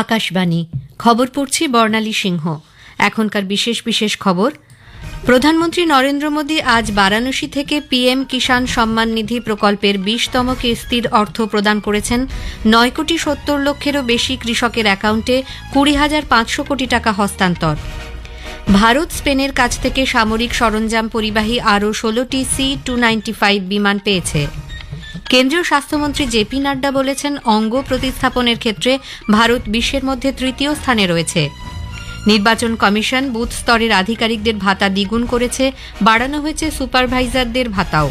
আকাশবাণী। খবর পড়ছি বর্ণালী সিংহ। এখনকার বিশেষ বিশেষ খবর। প্রধানমন্ত্রী নরেন্দ্র মোদী আজ বারাণসী থেকে পিএম কিষাণ সম্মান নিধি প্রকল্পের বিশতম কিস্তির অর্থ প্রদান করেছেন নয় কোটি সত্তর লক্ষেরও বেশি কৃষকের অ্যাকাউন্টে কুড়ি হাজার পাঁচশো কোটি টাকা হস্তান্তর। ভারত স্পেনের কাছ থেকে সামরিক সরঞ্জাম পরিবাহী আরও ষোলোটি সি টু নাইনটি ফাইভ বিমান পেয়েছে। কেন্দ্রীয় স্বাস্থ্যমন্ত্রী জেপি নাড্ডা বলেছেন, অঙ্গ প্রতিস্থাপনের ক্ষেত্রে ভারত বিশ্বের মধ্যে তৃতীয় স্থানে রয়েছে। নির্বাচন কমিশন বুথ স্তরের আধিকারিকদের ভাতা দ্বিগুণ করেছে, বাড়ানো হয়েছে সুপারভাইজারদের ভাতাও।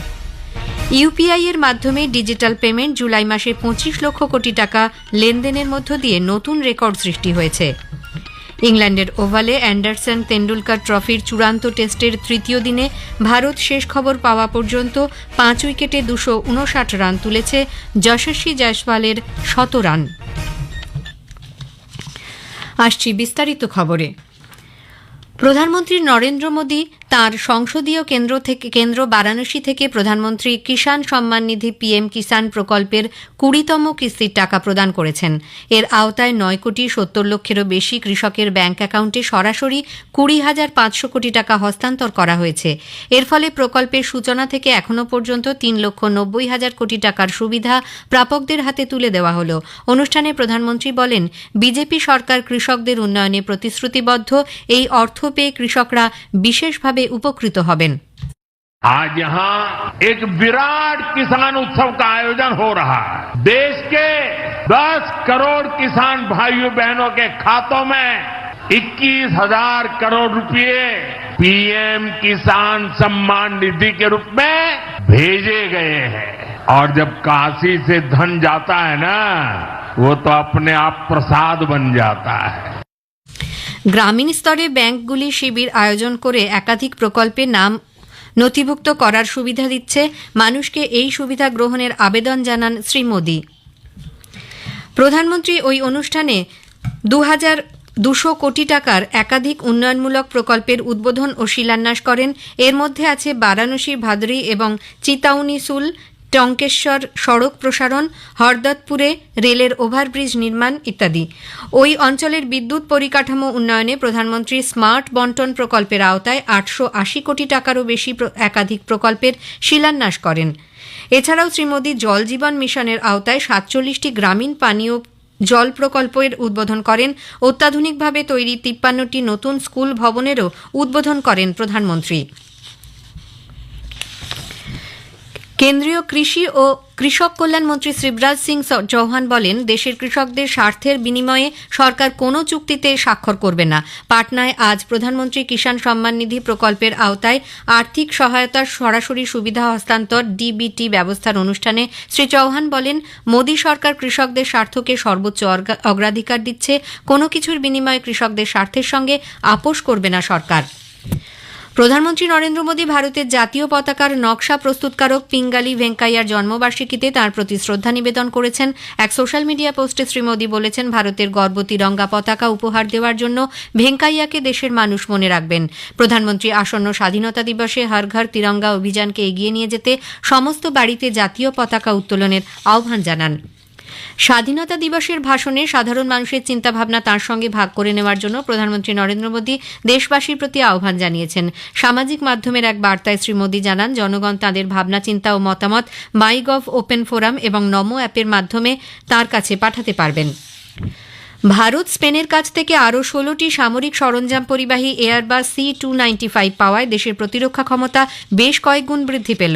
ইউপিআই এর মাধ্যমে ডিজিটাল পেমেন্ট জুলাই মাসে পঁচিশ লক্ষ কোটি টাকা লেনদেনের মধ্য দিয়ে নতুন রেকর্ড সৃষ্টি হয়েছে। ইংল্যান্ডের ওভালে অ্যান্ডারসন তেন্ডুলকার ট্রফির চূড়ান্ত টেস্টের তৃতীয় দিনে ভারত শেষ খবর পাওয়া পর্যন্ত পাঁচ উইকেটে দুশো উনষাট রান তুলেছে যশস্বী জয়সওয়ালের শত রান। আসছি বিস্তারিত খবরে। প্রধানমন্ত্রী নরেন্দ্র মোদী তার সংসদীয় কেন্দ্র থেকে, কেন্দ্র বারাণসী থেকে প্রধানমন্ত্রী কিষাণ সম্মান নিধি পিএম কিষাণ প্রকল্পের কুড়িতম কিস্তির টাকা প্রদান করেছেন। এর আওতায় নয় কোটি সত্তর লক্ষেরও বেশি কৃষকের ব্যাংক অ্যাকাউন্টে সরাসরি কুড়ি হাজার পাঁচশো কোটি টাকা হস্তান্তর করা হয়েছে। এর ফলে প্রকল্পের সূচনা থেকে এখনও পর্যন্ত তিন লক্ষ নব্বই হাজার কোটি টাকার সুবিধা প্রাপকদের হাতে তুলে দেওয়া হল। অনুষ্ঠানে প্রধানমন্ত্রী বলেন, বিজেপি সরকার কৃষকদের উন্নয়নে প্রতিশ্রুতিবদ্ধ, এই অর্থ পেয়ে কৃষকরা বিশেষভাবে উপকৃত হবেন आज यहाँ एक विराट किसान उत्सव का आयोजन हो रहा है देश के 10 करोड़ किसान भाइयों बहनों के खातों में 21 हजार करोड़ रुपए पीएम किसान सम्मान निधि के रूप में भेजे गए हैं और जब काशी से धन जाता है ना वो तो अपने आप प्रसाद बन जाता है গ্রামীণ স্তরে ব্যাংকগুলি শিবির আয়োজন করে একাধিক প্রকল্পে নাম নথিভুক্ত করার সুবিধা দিচ্ছে। মানুষকে এই সুবিধা গ্রহণের আবেদন জানান শ্রী মোদী। প্রধানমন্ত্রী ওই অনুষ্ঠানে দু হাজার দুশো কোটি টাকার একাধিক উন্নয়নমূলক প্রকল্পের উদ্বোধন ও শিলান্যাস করেন। এর মধ্যে আছে বারাণসী, ভাদরি এবং চিতাউনিসুল টঙ্কেশ্বর সড়ক প্রসারণ হরদত্তপুরে রেলের ওভারব্রিজ নির্মাণ ইত্যাদি। ওই অঞ্চলের বিদ্যুৎ পরিকাঠামো উন্নয়নে প্রধানমন্ত্রী স্মার্ট বন্টন প্রকল্পের আওতায় আটশো আশি কোটি টাকারও বেশি একাধিক প্রকল্পের শিলান্যাস করেন। এছাড়াও শ্রী মোদী জল জীবন মিশনের আওতায় সাতচল্লিশটি গ্রামীণ পানীয় জল প্রকল্পের উদ্বোধন করেন। অত্যাধুনিকভাবে তৈরি তিপ্পান্নটি নতুন স্কুল ভবনেরও উদ্বোধন করেন প্রধানমন্ত্রী। কেন্দ্রীয় কৃষি ও কৃষক কল্যাণ মন্ত্রী শিবরাজ সিং চৌহান বলেন, দেশের কৃষকদের স্বার্থের বিনিময়ে সরকার কোনো চুক্তিতে স্বাক্ষর করবে না। পাটনায় আজ প্রধানমন্ত্রী কিষাণ সম্মান নিধি প্রকল্পের আওতায় আর্থিক সহায়তার সরাসরি সুবিধা হস্তান্তর ডিবিটি ব্যবস্থার অনুষ্ঠানে শ্রী চৌহান বলেন, মোদী সরকার কৃষকদের স্বার্থকে সর্বোচ্চ অগ্রাধিকার দিচ্ছে, কোনো কিছুর বিনিময়ে কৃষকদের স্বার্থের সঙ্গে আপোষ করবে না সরকার। প্রধানমন্ত্রী নরেন্দ্র মোদী ভারতের জাতীয় পতাকার নকশা প্রস্তুতকারক পিঙ্গালি ভেঙ্কাইয়ার জন্মবার্ষিকীতে তার প্রতি শ্রদ্ধা নিবেদন করেছেন। এক সোশ্যাল মিডিয়া পোস্টে শ্রী মোদী বলেছেন, ভারতের গর্ব তিরঙ্গা পতাকা উপহার দেওয়ার জন্য ভেঙ্কাইয়াকে দেশের মানুষ মনে রাখবেন। প্রধানমন্ত্রী আসন্ন স্বাধীনতা দিবসে হর ঘর তিরঙ্গা অভিযানকে এগিয়ে নিয়ে যেতে সমস্ত বাড়িতে জাতীয় পতাকা উত্তোলনের আহ্বান জানান। স্বাধীনতা দিবসের ভাষণে সাধারণ মানুষের চিন্তাভাবনা তার সঙ্গে ভাগ করে নেওয়ার জন্য প্রধানমন্ত্রী নরেন্দ্র মোদী দেশবাসীর প্রতি আহ্বান জানিয়েছেন। সামাজিক মাধ্যমের এক বার্তায় শ্রী মোদী জানান, জনগণ তাদের ভাবনা, চিন্তা ও মতামত মাই গভ ওপেন ফোরাম এবং নমো অ্যাপের মাধ্যমে তার কাছে পাঠাতে পারবেন। ভারত, স্পেনের কাছ থেকে আরও ষোলোটি সামরিক সরঞ্জাম পরিবাহী Airbus C two ninety five পাওয়ায় দেশের প্রতিরক্ষা ক্ষমতা বেশ কয়েক গুণ বৃদ্ধি পেল।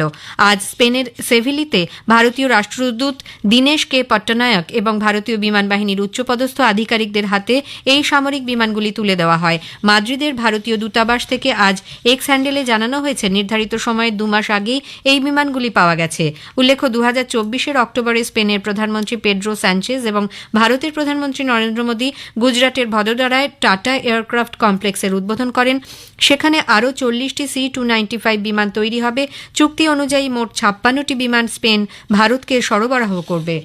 আজ স্পেনের সেভিলিতে ভারতীয় রাষ্ট্রদূত দীনেশ কে পট্টনায়ক এবং ভারতীয় বিমান বাহিনীর উচ্চপদস্থ আধিকারিকদের হাতে এই সামরিক বিমানগুলি তুলে দেওয়া হয়। মাদ্রিদের ভারতীয় দূতাবাস থেকে আজ এক্স হ্যান্ডেলে জানানো হয়েছে, নির্ধারিত সময়ের দু মাস আগেই এই বিমানগুলি পাওয়া গেছে। উল্লেখ্য, দু হাজার চব্বিশের অক্টোবরে স্পেনের প্রধানমন্ত্রী পেড্রো স্যাঞ্চেজ এবং ভারতের প্রধানমন্ত্রী নরেন্দ্র মোদী গুজরাটের ভদোদরায় টাটা এয়ারক্রাফট কমপ্লেক্সের উদ্বোধন করেন। সেখানে আরও চল্লিশটি সি টু নাইনটি ফাইভ বিমান তৈরি হবে। চুক্তি অনুযায়ী মোট ছাপ্পান্নটি বিমান স্পেন ভারতকে সরবরাহ করবে।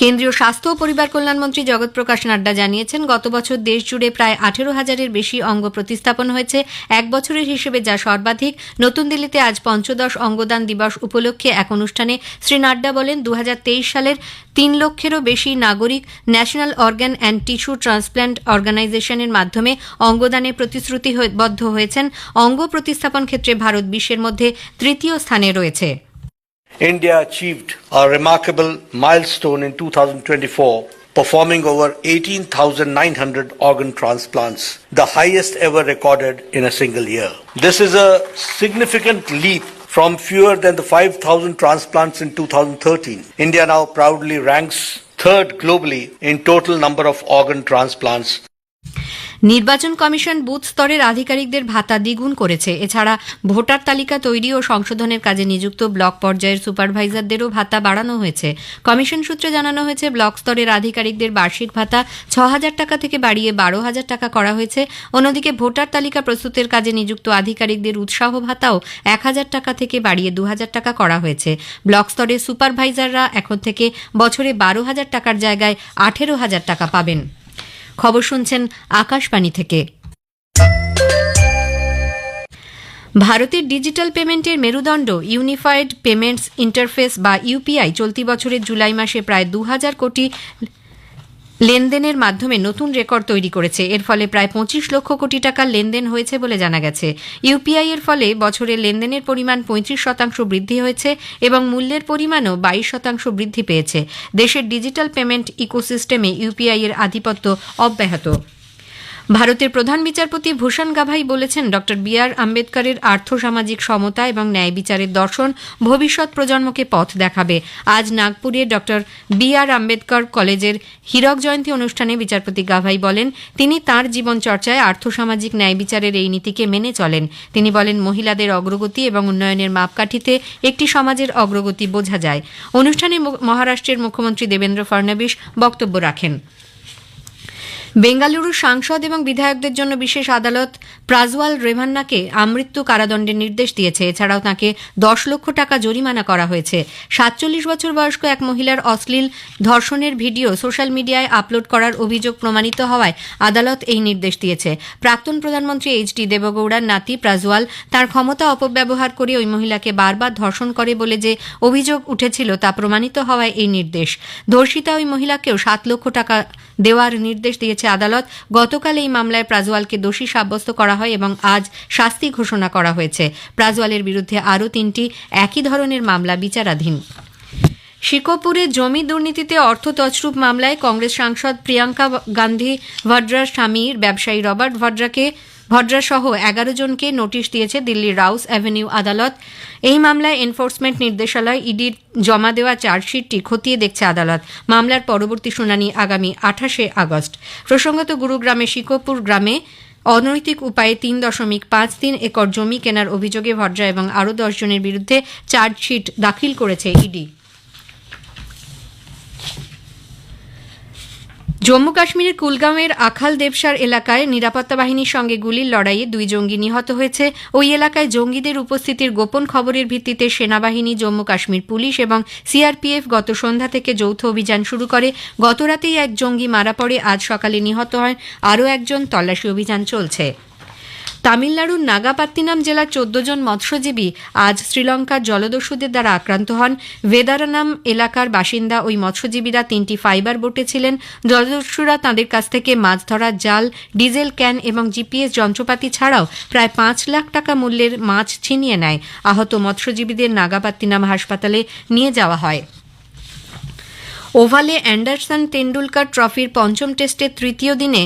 কেন্দ্রীয় স্বাস্থ্য ও পরিবার কল্যাণমন্ত্রী জগৎ প্রকাশ নাড্ডা জানিয়েছেন, গত বছর দেশ জুড়ে প্রায় আঠেরো হাজারের বেশি অঙ্গ প্রতিস্থাপন হয়েছে। এক বছরের হিসেবে যা সর্বাধিক। নতুন দিল্লিতে আজ পঞ্চদশ অঙ্গদান দিবস উপলক্ষে এক অনুষ্ঠানে শ্রী নাড্ডা বলেন দু হাজার তেইশ সালের তিন লক্ষেরও বেশি নাগরিক national organ and tissue transplant অর্গানাইজেশনের মাধ্যমে অঙ্গদানে প্রতিশ্রুতিবদ্ধ হয়েছেন। অঙ্গ প্রতিস্থাপন ক্ষেত্রে ভারত বিশ্বের মধ্যে তৃতীয় স্থানে রয়েছে। India achieved a remarkable milestone in 2024, performing over 18,900 organ transplants, the highest ever recorded in a single year. This is a significant leap from fewer than the 5,000 transplants in 2013. India now proudly ranks third globally in total number of organ transplants নির্বাচন কমিশন booth স্তরের আধিকারিকদের ভাতা দ্বিগুণ করেছে। এছাড়া voter তালিকা তৈরি ও সংশোধনের কাজে নিযুক্ত ব্লক পর্যায়ের সুপারভাইজারদেরও ভাতা বাড়ানো হয়েছে। কমিশন সূত্রে জানানো হয়েছে, ব্লক স্তরের আধিকারিকদের বার্ষিক ভাতা ছ হাজার টাকা থেকে বাড়িয়ে বারো হাজার টাকা করা হয়েছে। অন্যদিকে ভোটার তালিকা প্রস্তুতের কাজে নিযুক্ত আধিকারিকদের উৎসাহ ভাতাও এক হাজার টাকা থেকে বাড়িয়ে দু হাজার টাকা করা হয়েছে। ব্লক স্তরের সুপারভাইজাররা এখন থেকে বছরে বারো হাজার টাকার জায়গায় আঠেরো হাজার টাকা পাবেন। খবর শুনছেন আকাশবাণী থেকে। ভারতের ডিজিটাল পেমেন্টের মেরুদণ্ড, ইউনিফাইড পেমেন্টস ইন্টারফেস বা ইউপিআই চলতি বছরের জুলাই মাসে প্রায় দু হাজার কোটি লেনদেনের মাধ্যমে নতুন রেকর্ড তৈরি করেছে। এর ফলে প্রায় পঁচিশ লক্ষ কোটি টাকার লেনদেন হয়েছে বলে জানা গেছে। ইউপিআই এর ফলে বছরে লেনদেনের পরিমাণ পঁয়ত্রিশ শতাংশ বৃদ্ধি হয়েছে এবং মূল্যের পরিমাণও বাইশ শতাংশ বৃদ্ধি পেয়েছে। দেশের ডিজিটাল পেমেন্ট ইকোসিস্টেমে ইউপিআই এর আধিপত্য অব্যাহত। ভারতের প্রধান বিচারপতি ভূষণ গাভাই বলেছেন, ড. বি আর আম্বেদকরের আর্থসামাজিক সমতা এবং ন্যায় বিচারের দর্শন ভবিষ্যৎ প্রজন্মকে পথ দেখাবে। আজ নাগপুরে ড. বি আর আম্বেদকর কলেজের হীরক জয়ন্তী অনুষ্ঠানে বিচারপতি গাভাই বলেন, তিনি তার জীবন চর্চায় আর্থসামাজিক ন্যায় বিচারের এই নীতিকে মেনে চলেন। তিনি বলেন, মহিলাদের অগ্রগতি এবং উন্নয়নের মাপকাঠিতে একটি সমাজের অগ্রগতি বোঝা যায়। অনুষ্ঠানে মহারাষ্ট্রের মুখ্যমন্ত্রী দেবেন্দ্র ফডণবীশ বক্তব্য রাখেন। বেঙ্গালুরু সাংসদ এবং বিধায়কদের জন্য বিশেষ আদালত প্রাজওয়াল রেভান্নাকে আমৃত্যু কারাদণ্ডের নির্দেশ দিয়েছে। এছাড়াও তাকে দশ লক্ষ টাকা জরিমানা করা হয়েছে। সাতচল্লিশ বছর বয়স্ক এক মহিলার অশ্লীল ধর্ষণের ভিডিও সোশ্যাল মিডিয়ায় আপলোড করার অভিযোগ প্রমাণিত হওয়ায় আদালত এই নির্দেশ দিয়েছে। প্রাক্তন প্রধানমন্ত্রী এইচ ডি দেবগৌড়ার নাতি প্রাজওয়াল তার ক্ষমতা অপব্যবহার করে ওই মহিলাকে বারবার ধর্ষণ করে বলে যে অভিযোগ উঠেছিল তা প্রমাণিত হওয়ায় এই নির্দেশ। ধর্ষিতা ওই মহিলাকেও সাত লক্ষ টাকা দেওয়ার নির্দেশ দিয়েছে আদালত। গতকাল এই মামলায় প্রাজওয়ালকে দোষী সাব্যস্ত করা হয় এবং আজ শাস্তি ঘোষণা করা হয়েছে। প্রাজওয়ালের বিরুদ্ধে আরও তিনটি একই ধরনের মামলা বিচারাধীন। শিকোপুরে জমি দুর্নীতিতে অর্থ তছরূপ মামলায় কংগ্রেস সাংসদ প্রিয়াঙ্কা গান্ধী ভাড্রার স্বামীর ব্যবসায়ী রবার্ট ভড্রাকে ভড্রা সহ এগারো জনকে নোটিশ দিয়েছে দিল্লির রাউস অ্যাভিনিউ আদালত। এই মামলায় এনফোর্সমেন্ট নির্দেশালয় ইডির জমা দেওয়া চার্জশিটটি খতিয়ে দেখছে আদালত। মামলার পরবর্তী শুনানি আগামী আঠাশে আগস্ট। প্রসঙ্গত গুরুগ্রামে শিকোপুর গ্রামে অনৈতিক উপায়ে তিন দশমিক পাঁচ তিন একর জমি কেনার অভিযোগে ভদ্রা এবং আরও দশ জনের বিরুদ্ধে চার্জশিট দাখিল করেছে ইডি। জম্মু কাশ্মীরের কুলগামের আখাল দেবসার এলাকায় নিরাপত্তা বাহিনীর সঙ্গে গুলির লড়াইয়ে দুই জঙ্গি নিহত হয়েছে। ওই এলাকায় জঙ্গিদের উপস্থিতির গোপন খবরের ভিত্তিতে সেনাবাহিনী, জম্মু কাশ্মীর পুলিশ এবং সিআরপিএফ গত সন্ধ্যা থেকে যৌথ অভিযান শুরু করে। গতরাতেই এক জঙ্গি মারা পড়ে, আজ সকালে নিহত হয় আরও একজন তল্লাশি অভিযান চলছে। তামিলনাড়ুর নাগাপাত্তিনাম জেলার চোদ্দ জন মৎস্যজীবী আজ শ্রীলঙ্কার জলদস্যুদের দ্বারা আক্রান্ত হন। ভেদারানাম এলাকার বাসিন্দা ওই মৎস্যজীবীরা তিনটি ফাইবার বোটে ছিলেন। জলদস্যুরা তাঁদের কাছ থেকে মাছ ধরার জাল, ডিজেল ক্যান এবং জিপিএস যন্ত্রপাতি ছাড়াও প্রায় পাঁচ লাখ টাকা মূল্যের মাছ ছিনিয়ে নেয়। আহত মৎস্যজীবীদের নাগাপাত্তিনাম হাসপাতালে নিয়ে যাওয়া হয়। ওভালে অ্যান্ডারসন তেন্ডুলকার ট্রফির পঞ্চম টেস্টের তৃতীয় দিনে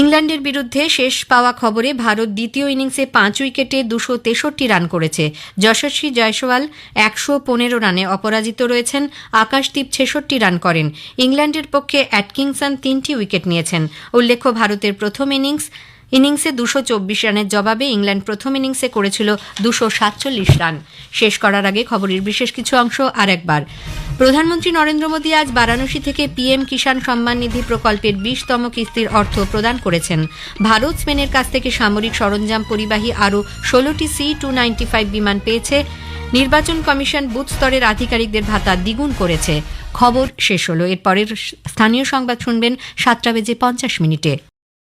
ইংল্যান্ডের বিরুদ্ধে শেষ পাওয়া খবরে ভারত দ্বিতীয় ইনিংসে পাঁচ উইকেটে দুশো তেষট্টি রান করেছে। যশস্বী জয়সওয়াল একশো পনেরো রানে অপরাজিত রয়েছেন। আকাশদীপ ছেষট্টি রান করেন। ইংল্যান্ডের পক্ষে অ্যাটকিংসন তিনটি উইকেট নিয়েছেন। উল্লেখ্য, ভারতের প্রথম ইনিংস, ইনিংসে দুশো চব্বিশ রানের জবাবে ইংল্যান্ড প্রথম ইনিংসে করেছিল দুশো সাতচল্লিশ রান। শেষ করার আগে খবরের বিশেষ কিছু অংশ আর একবার প্রধানমন্ত্রী নরেন্দ্র মোদী আজ বারাণসী থেকে পিএম কিষাণ সম্মান নিধি প্রকল্পের বিশতম কিস্তির অর্থ প্রদান করেছেন। ভারত, স্পেনের কাছ থেকে সামরিক সরঞ্জাম পরিবাহী আরও ষোলোটি সি টু নাইনটি ফাইভ বিমান পেয়েছে। নির্বাচন কমিশন বুথ স্তরের আধিকারিকদের ভাতা দ্বিগুণ করেছে। খবর শেষ হলো। এরপরের স্থানীয় সংবাদ শুনবেন সাতটা বেজে পঞ্চাশ মিনিটে।